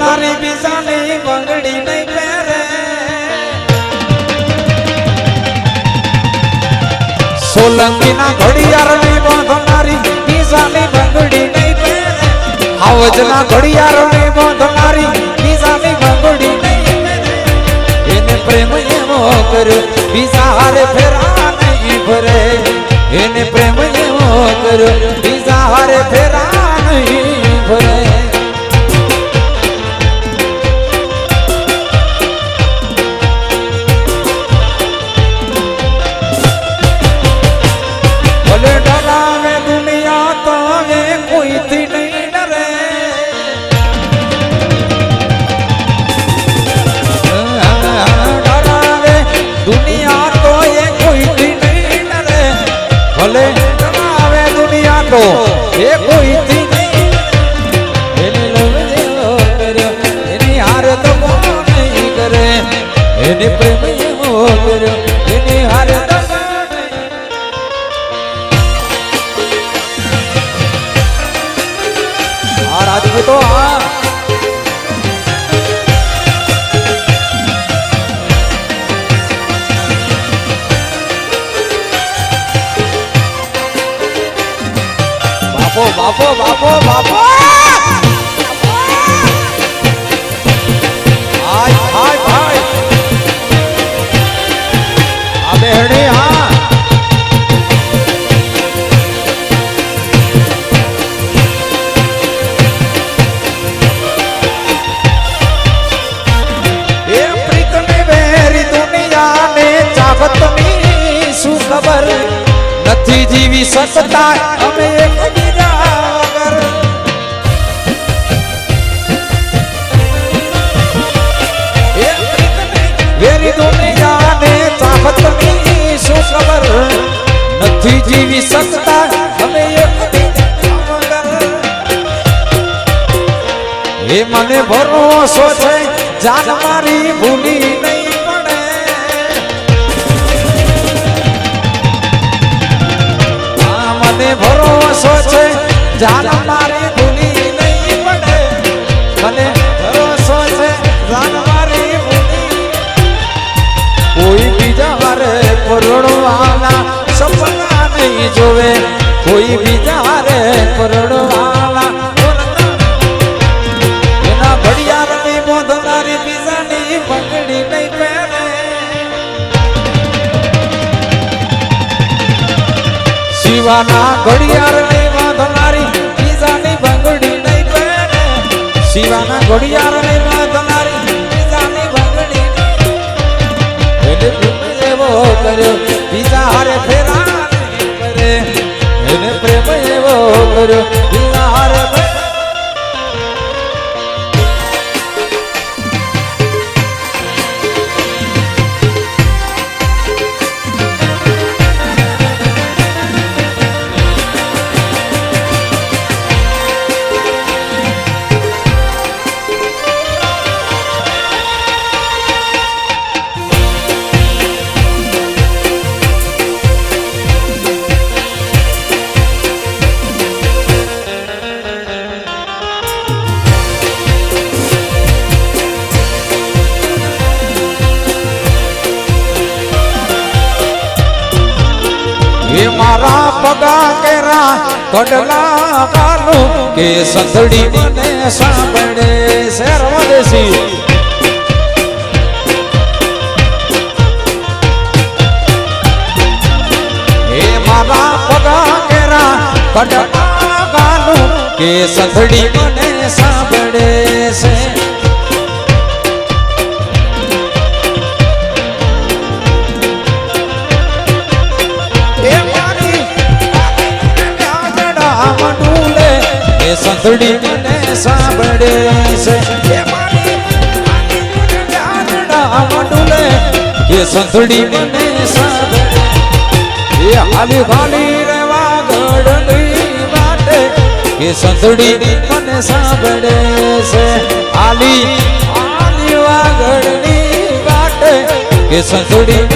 મારી બીજાની બંગડી નહીં પહેરે. સોલંકીના ઘડિયાળની બાંધનારી બીજાની બંગડી નહીં પહેરે. હાવજના ઘડિયાળની બાંધનારી બીજાની બંગડી નહીં પહેરે. એને પ્રેમ એવો કર્યો બીજા હારે ફેરા નહીં ભરે. એને પ્રેમ એવો કર્યો બીજા હારે ફેરા નહીં ભરે. તો એ કોઈથી એને હાર તો નહીં કરે. એને પ્રેમ કર્યો. એની હાર આ રાજપૂતો આ નથી જીવી શકતા હવે એ મને ભરોસો છે, જાન મારી ભૂલી નહીં પડે. મને ભરોસો છે, જાન મારી જોવે, કોઈ બીજા રે પરડવાલા એના ઘડિયાળની બોંધનારી બીજાની પકડી નહીં પહેરે. શિવાના ઘડિયાળની બાંધનારી બીજાની બંગડી નહીં પહેરે. શિવાના ઘડિયાળની બાંધનારી બીજાની બંગડી નહીં એને એવો કર્યો કર્યો કડલા કાલું કે સંધડી મને સાંભળે શેરવદેશી એ મારા પગા કેરા કડલા કાલું કે સંધડી મને એ સંતડી મને સાંભળે છે. એ સંતડી મને સાંભળે. એ હાલી ખાલી રેવા ગઢની વાટે. એ સંતડી મને સાંભળે છે. હાલી હાલી વાગડની વાટે. એ સંતડી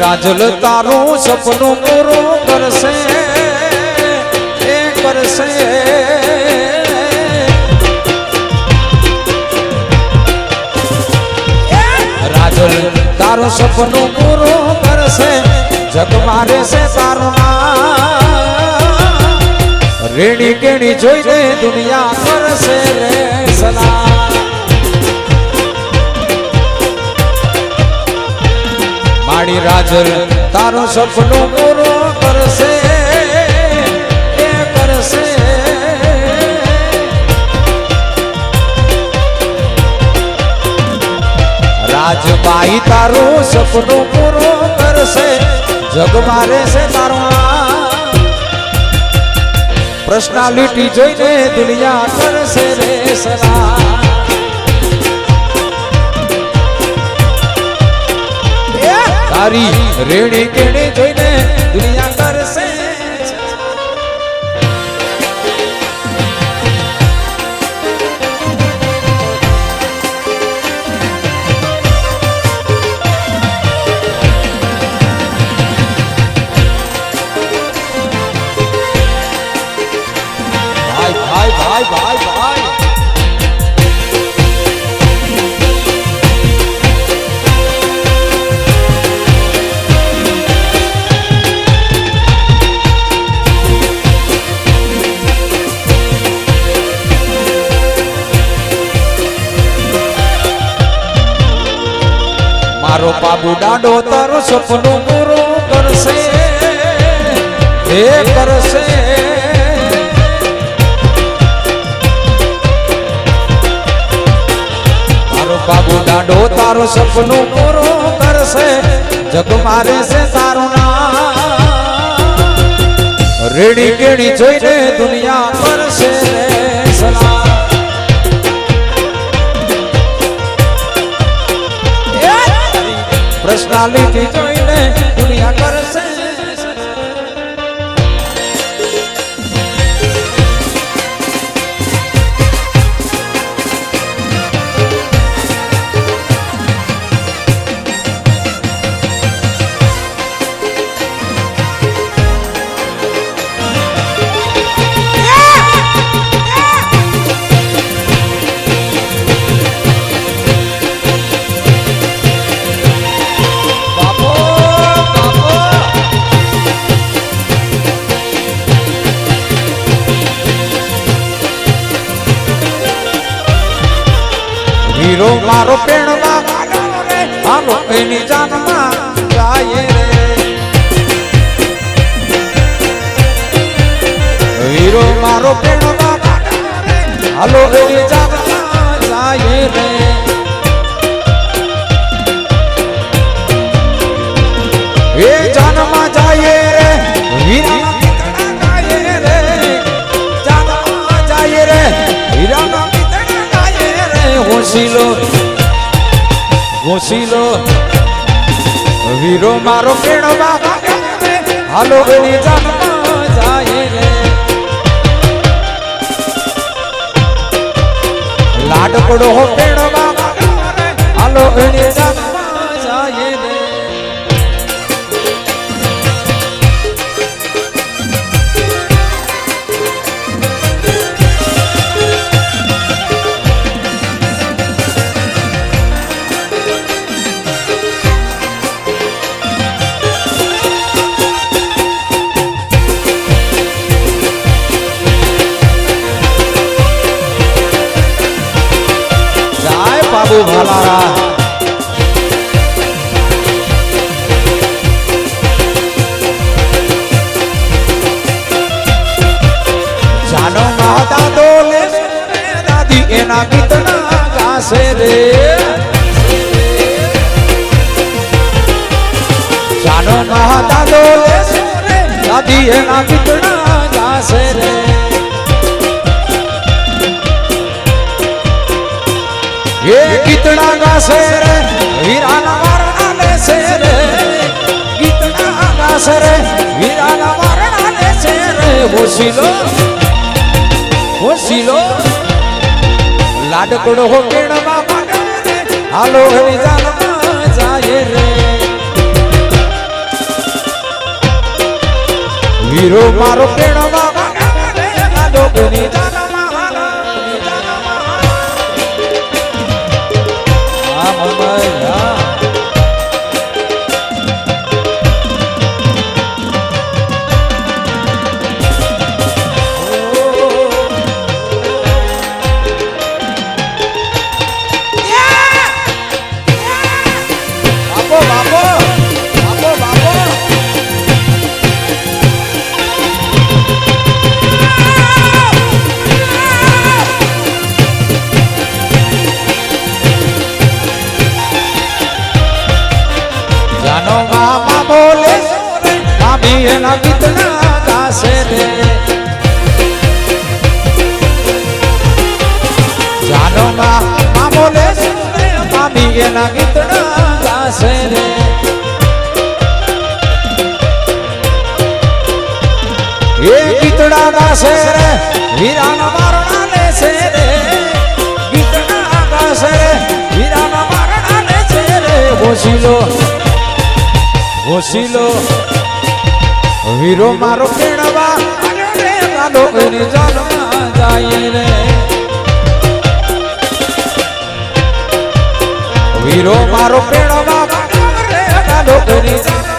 રાજલ તારું સપનું પૂરું કરશે, એ કરશે. રાજલ તારું સપનું પૂરું કરશે, જગ મારે છે તારું નામ. રેણી કેણી જોઈને દુનિયા કરશે રે સલામ. મારી રાજલ તારું સપનું પૂરું કરશે. કરશે. રાજબાઈ, તારું સપનું પૂરું કરશે. જગ મારે છે તારું નામ પર્સનાલિટી જોઈને દુનિયા કરશે રે સલામ તારી રેડી કેણે જોઈને બાબુ ડાડો તારું સપનું પૂરું કરશે. એ કરશે. મારો બાબુ ડાડો તારું સપનું પૂરું કરશે. જગ મારે છે તારું નામ. રેડી કેડી જોઈને દુનિયા કરશે સલામ. પર્સનાલિટી જોઈને દુનિયા એની જાનમાં ગાય રે. વીરો મારો રે હાલો એની જાનમાં જાય રે. એ જાનમાં જાય રે. વીરાના પિતળા ગાય રે. જાનમાં જાય રે. વીરાના પિતળા હોશીલો વીરો મારો રે હાલો જાનમાં જાય રે. લાડકડો હો રે હાલો એની જાનમાં એના ગીતના ગાશે રે. જાનો માતા દોલે દાદી એના ગીતના ગાશે રે. એ ગીતડા ગાશે રે વીરાના વારણા લેશે રે. ગીતડા ગાશે રે વીરાના વારણા લેશે રે. હોશીલો લાડકડો હો કેણવા મગને હાલો હરી જાલમાં જાય રે. વીરો મારો કેણવા મગને લાડકડો મામી એના ગીતના ગાશે રે. એ ગીતડા ગાશે રે, વીરાના મારણા લેશે રે. ગીતડા ગાશે રે, વીરાના મારણા લેશે રે. ઓશીલો ઓશીલો વીરો મારો કેળવા રે ગાલો એની હીરો મારો પ્રેમ બાબા રે